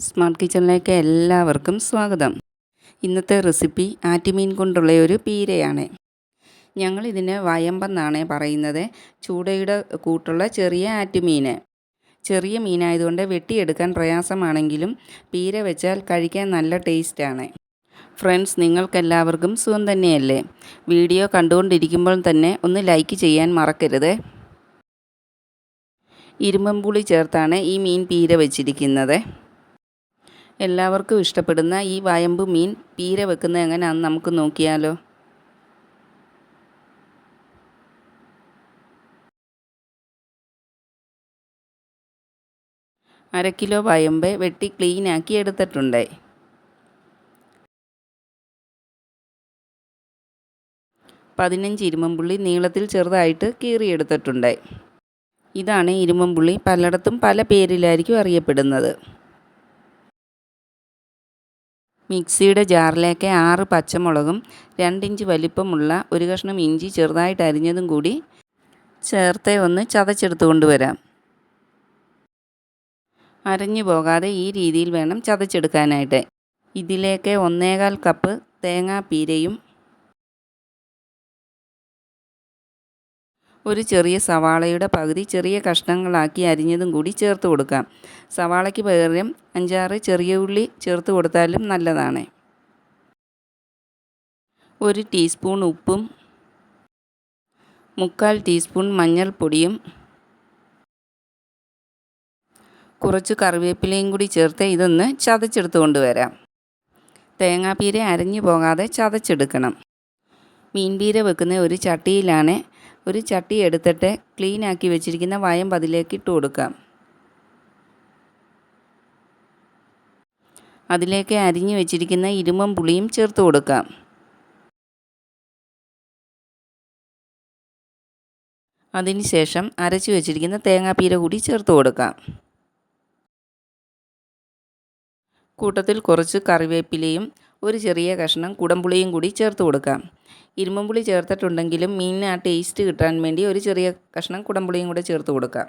Smart കിച്ചണിലേക്ക് എല്ലാവർക്കും സ്വാഗതം. ഇന്നത്തെ റെസിപ്പി ആറ്റുമീൻ കൊണ്ടുള്ള ഒരു പീരയാണ്. ഞങ്ങൾ ഇതിന് വയമ്പെന്നാണ് പറയുന്നത്. ചൂടയുടെ കൂട്ടുള്ള ചെറിയ ആറ്റുമീൻ ചെറിയ മീനായതുകൊണ്ട് വെട്ടിയെടുക്കാൻ പ്രയാസമാണെങ്കിലും പീര വെച്ചാൽ കഴിക്കാൻ നല്ല ടേസ്റ്റാണ്. ഫ്രണ്ട്സ് നിങ്ങൾക്കെല്ലാവർക്കും സുഖം തന്നെയല്ലേ? വീഡിയോ കണ്ടുകൊണ്ടിരിക്കുമ്പോൾ തന്നെ ഒന്ന് ലൈക്ക് ചെയ്യാൻ മറക്കരുത്. ഇരുമ്പമ്പുളി ചേർത്താണ് ഈ മീൻ പീര വെച്ചിരിക്കുന്നത്. എല്ലാവർക്കും ഇഷ്ടപ്പെടുന്ന ഈ വയമ്പ് മീൻ പീര വെക്കുന്നത് എങ്ങനെയാണെന്ന് നമുക്ക് നോക്കിയാലോ. അര കിലോ വയമ്പ് വെട്ടി ക്ലീനാക്കി എടുത്തിട്ടുണ്ട്. പതിനഞ്ച് ഇരുമ്പുള്ളി നീളത്തിൽ ചെറുതായിട്ട് കീറിയെടുത്തിട്ടുണ്ട്. ഇതാണ് ഇരുമ്പുള്ളി പലയിടത്തും പല പേരിലായിരിക്കും അറിയപ്പെടുന്നത്. മിക്സിയുടെ ജാറിലേക്ക് ആറ് പച്ചമുളകും രണ്ടിഞ്ച് വലിപ്പമുള്ള ഒരു കഷ്ണം ഇഞ്ചി ചെറുതായിട്ട് അരിഞ്ഞതും കൂടി ചേർത്ത് ഒന്ന് ചതച്ചെടുത്ത് കൊണ്ടുവരാം. അരഞ്ഞു പോകാതെ ഈ രീതിയിൽ വേണം ചതച്ചെടുക്കാനായിട്ട്. ഇതിലേക്ക് ഒന്നേകാൽ കപ്പ് തേങ്ങാപ്പീരയും ഒരു ചെറിയ സവാളയുടെ പകുതി ചെറിയ കഷ്ണങ്ങളാക്കി അരിഞ്ഞതും കൂടി ചേർത്ത് കൊടുക്കാം. സവാളയ്ക്ക് പകരം അഞ്ചാറ് ചെറിയ ഉള്ളി ചേർത്ത് കൊടുത്താലും നല്ലതാണ്. ഒരു ടീസ്പൂൺ ഉപ്പും മുക്കാൽ ടീസ്പൂൺ മഞ്ഞൾപ്പൊടിയും കുറച്ച് കറിവേപ്പിലയും കൂടി ചേർത്ത് ഇതൊന്ന് ചതച്ചെടുത്ത് കൊണ്ടുവരാം. തേങ്ങാപ്പീര അരഞ്ഞു പോകാതെ ചതച്ചെടുക്കണം. മീൻപീര വെക്കുന്ന ഒരു ചട്ടിയിലാണ് ഒരു ചട്ടി എടുത്തിട്ട് ക്ലീൻ ആക്കി വെച്ചിരിക്കുന്ന വയം അതിലേക്ക് ഇട്ട് കൊടുക്കാം. അതിലേക്ക് അരിഞ്ഞു വെച്ചിരിക്കുന്ന ഇരുമ്പും പുളിയും ചേർത്ത് കൊടുക്കാം. അതിനുശേഷം അരച്ചു വെച്ചിരിക്കുന്ന തേങ്ങാപ്പീര കൂടി ചേർത്ത് കൊടുക്കാം. കൂട്ടത്തിൽ കുറച്ച് കറിവേപ്പിലയും ഒരു ചെറിയ കഷ്ണം കുടംപുളിയും കൂടി ചേർത്ത് കൊടുക്കാം. ഇരുമ്പുളി ചേർത്തിട്ടുണ്ടെങ്കിലും മീനിന് ആ ടേസ്റ്റ് കിട്ടാൻ വേണ്ടി ഒരു ചെറിയ കഷ്ണം കുടംപുളിയും കൂടെ ചേർത്ത് കൊടുക്കാം.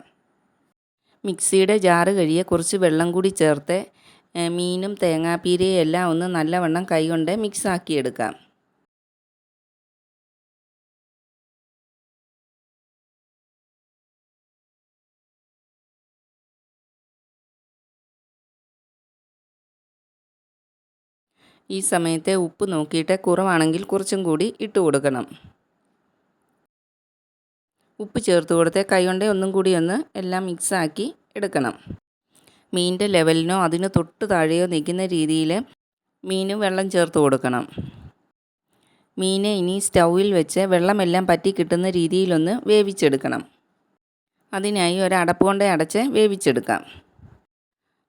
മിക്സിയുടെ ജാറ് കഴിയെ കുറച്ച് വെള്ളം കൂടി ചേർത്ത് മീനും തേങ്ങാപ്പീരയും എല്ലാം ഒന്ന് നല്ലവണ്ണം കൈകൊണ്ട് മിക്സ് ഈ സമയത്തെ ഉപ്പ് നോക്കിയിട്ട് കുറവാണെങ്കിൽ കുറച്ചും കൂടി ഇട്ട് കൊടുക്കണം. ഉപ്പ് ചേർത്ത് കൊടുത്ത് കൈകൊണ്ട് ഒന്നും കൂടി ഒന്ന് എല്ലാം മിക്സാക്കി എടുക്കണം. മീനിന്റെ ലെവലിനോ അതിന് തൊട്ട് താഴെയോ നിൽക്കുന്ന രീതിയിൽ മീന് വെള്ളം ചേർത്ത് കൊടുക്കണം. മീനെ ഇനി സ്റ്റൗവിൽ വെച്ച് വെള്ളമെല്ലാം പറ്റി കിട്ടുന്ന രീതിയിലൊന്ന് വേവിച്ചെടുക്കണം. അതിനായി ഒരു അടപ്പ് കൊണ്ട് അടച്ച് വേവിച്ചെടുക്കാം.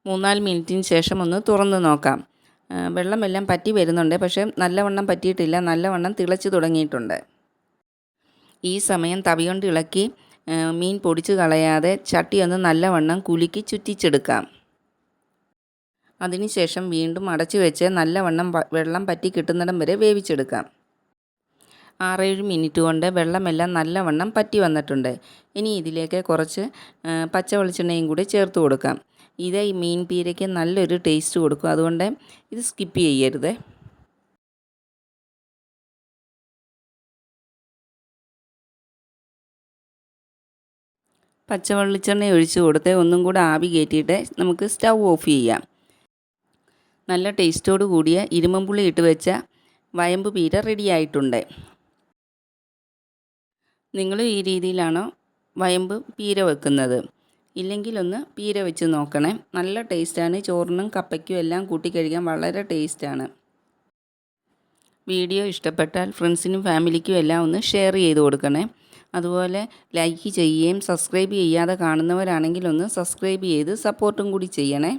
മൂന്നാൽ മിനിറ്റിന് ശേഷം ഒന്ന് തുറന്ന് നോക്കാം. വെള്ളമെല്ലാം പറ്റി വരുന്നുണ്ട്. പക്ഷേ നല്ലവണ്ണം പറ്റിയിട്ടില്ല. നല്ലവണ്ണം തിളച്ച് തുടങ്ങിയിട്ടുണ്ട്. ഈ സമയം തവി കൊണ്ട് ഇളക്കി മീൻ പൊടിച്ച് കളയാതെ ചട്ടി ഒന്ന് നല്ലവണ്ണം കുലുക്കി ചുറ്റിച്ചെടുക്കാം. അതിനുശേഷം വീണ്ടും അടച്ചു വെച്ച് നല്ലവണ്ണം വെള്ളം പറ്റി കിട്ടുന്നിടം വരെ വേവിച്ചെടുക്കാം. ആറേഴ് മിനിറ്റ് കൊണ്ട് വെള്ളമെല്ലാം നല്ലവണ്ണം പറ്റി വന്നിട്ടുണ്ട്. ഇനി ഇതിലേക്ക് കുറച്ച് പച്ച വെളിച്ചെണ്ണയും കൂടി ചേർത്ത് കൊടുക്കാം. ഇത് ഈ മീൻ പീരയ്ക്ക് നല്ലൊരു ടേസ്റ്റ് കൊടുക്കും. അതുകൊണ്ട് ഇത് സ്കിപ്പ് ചെയ്യരുത്. പച്ചവെള്ളിച്ചെണ്ണ ഒഴിച്ച് കൊടുത്ത് ഒന്നും കൂടെ ആവി കയറ്റിയിട്ട് നമുക്ക് സ്റ്റൗ ഓഫ് ചെയ്യാം. നല്ല ടേസ്റ്റോട് കൂടിയ ഇരുമ്പുള്ളി ഇട്ട് വെച്ച വയമ്പ് പീര റെഡി ആയിട്ടുണ്ട്. നിങ്ങൾ ഈ രീതിയിലാണോ വയമ്പ് പീര വെക്കുന്നത്? ഇല്ലെങ്കിൽ ഒന്ന് പീര വെച്ച് നോക്കണേ. നല്ല ടേസ്റ്റാണ്. ചോറിനും കപ്പയ്ക്കും എല്ലാം കൂട്ടി കഴിക്കാൻ വളരെ ടേസ്റ്റാണ്. വീഡിയോ ഇഷ്ടപ്പെട്ടാൽ ഫ്രണ്ട്സിനും ഫാമിലിക്കും എല്ലാം ഒന്ന് ഷെയർ ചെയ്ത് കൊടുക്കണേ. അതുപോലെ ലൈക്ക് ചെയ്യുകയും സബ്സ്ക്രൈബ് ചെയ്യാതെ കാണുന്നവരാണെങ്കിൽ ഒന്ന് സബ്സ്ക്രൈബ് ചെയ്ത് സപ്പോർട്ടും കൂടി ചെയ്യണേ.